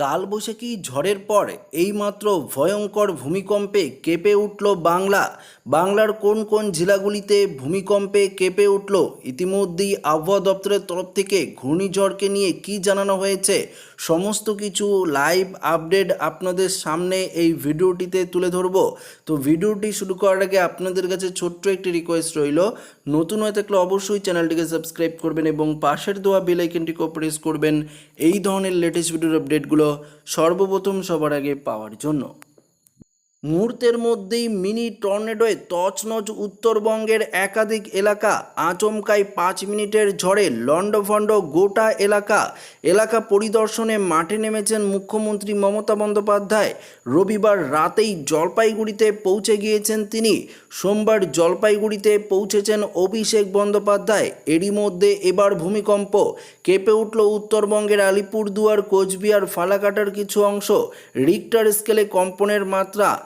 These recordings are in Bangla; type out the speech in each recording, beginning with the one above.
কালবৈশাখী ঝড়ের পর এইমাত্র ভয়ঙ্কর ভূমিকম্পে কেঁপে উঠল বাংলা। বাংলার কোন কোন জেলাগুলিতে ভূমিকম্পে কেঁপে উঠল ইতিমধ্যেই আবহাওয়া দপ্তরের তরফ থেকে ঘূর্ণিঝড়কে নিয়ে কি জানানো হয়েছে সমস্ত কিছু লাইভ আপডেট আপনাদের সামনে এই ভিডিওটিতে তুলে ধরব। তো ভিডিওটি শুরু করার আগে আপনাদের কাছে ছোট্ট একটি রিকোয়েস্ট রইল। নতুন হয়ে থাকলে অবশ্যই চ্যানেলটিকে সাবস্ক্রাইব করবেন এবং পাশের দেওয়া বেল আইকনটিকেও প্রেস করবেন। এই ধরনের লেটেস্ট ভিডিওর আপডেটগুলো সর্বপ্রথম সবার আগে পাওয়ার জন্য। মুহূর্তের মধ্যেই মিনি টর্নেডোয় তছনছ উত্তরবঙ্গের একাধিক এলাকা আচমকাই পাঁচ মিনিটের ঝড়ে লণ্ডভণ্ড গোটা এলাকা। এলাকা পরিদর্শনে মাঠে নেমেছেন মুখ্যমন্ত্রী মমতা বন্দ্যোপাধ্যায়। রবিবার রাতেই জলপাইগুড়িতে পৌঁছে গিয়েছেন তিনি। সোমবার জলপাইগুড়িতে পৌঁছেছেন অভিষেক বন্দ্যোপাধ্যায়। এরই মধ্যে এবার ভূমিকম্প। কেঁপে উঠল উত্তরবঙ্গের আলিপুরদুয়ার, কোচবিহার, ফালাকাটার কিছু অংশ। রিক্টার স্কেলে কম্পনের মাত্রা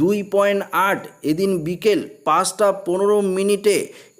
দুই পয়েন্ট আট এদিন বিকেল পাঁচটা পনেরো মিনিটে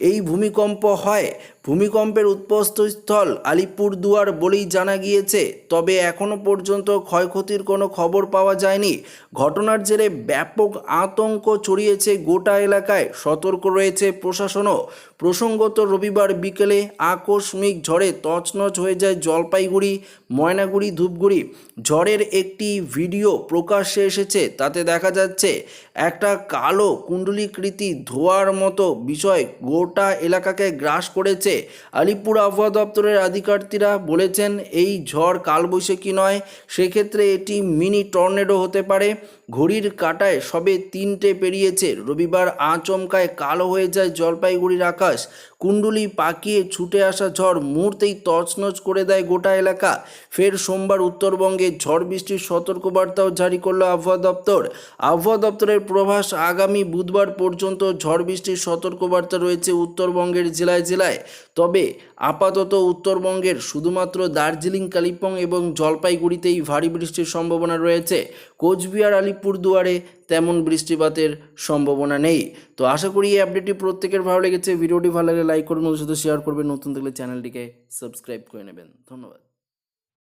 এই ভূমিকম্প হয়। ভূমিকম্পের উৎপস্থস্থল আলিপুরদুয়ার বলেই জানা গিয়েছে, তবে এখনও পর্যন্ত ক্ষয়ক্ষতির কোনো খবর পাওয়া যায়নি। ঘটনার জেরে ব্যাপক আতঙ্ক ছড়িয়েছে গোটা এলাকায়, সতর্ক রয়েছে প্রশাসনও। প্রসঙ্গত রবিবার বিকেলে আকস্মিক ঝড়ে তছনছ হয়ে যায় জলপাইগুড়ি, ময়নাগুড়ি, ধূপগুড়ি। ঝড়ের একটি ভিডিও প্রকাশ্যে এসেছে, তাতে দেখা যাচ্ছে একটা কালো কুণ্ডলীকৃতি ধোয়ার মতো বিষয় গোটা এলাকাকে গ্রাস করেছে। আলিপুর আবহাওয়া দপ্তরের আধিকারিকরা বলেছেন, এই ঝড় কালবৈশাখী নয়, সেক্ষেত্রে এটি মিনি টর্নেডো হতে পারে। ঘড়ির কাটায় সবে তিনটে পেরিয়েছে। রবিবার আচমকায় কালো হয়ে যায় জলপাইগুড়ির আকাশ। কুণ্ডুলি পাকিয়ে ছুটে আসা ঝড় মুহূর্তেই তছনছ করে দেয় গোটা এলাকা। ফের সোমবার উত্তরবঙ্গে ঝড় বৃষ্টির সতর্কবার্তাও জারি করল আবহাওয়া দপ্তর। আবহাওয়া দপ্তরের প্রভাস আগামী বুধবার পর্যন্ত ঝড় বৃষ্টির সতর্কবার্তা রয়েছে উত্তরবঙ্গের জেলায় জেলায়। তবে আপাতত উত্তরবঙ্গের শুধুমাত্র দার্জিলিং, কালিম্পং এবং জলপাইগুড়িতেই ভারী বৃষ্টির সম্ভাবনা রয়েছে। কোচবিহার আলিপুরদুয়ারে তেমন বৃষ্টিপাতের সম্ভাবনা নেই। তো আশা করি এই আপডেটটি প্রত্যেকের ভালো লেগেছে। ভিডিওটি ভালো লাগলে লাইক করবেন ওদের সাথে শেয়ার করবেন। নতুন থাকলে চ্যানেলটিকে সাবস্ক্রাইব করে নেবেন। ধন্যবাদ।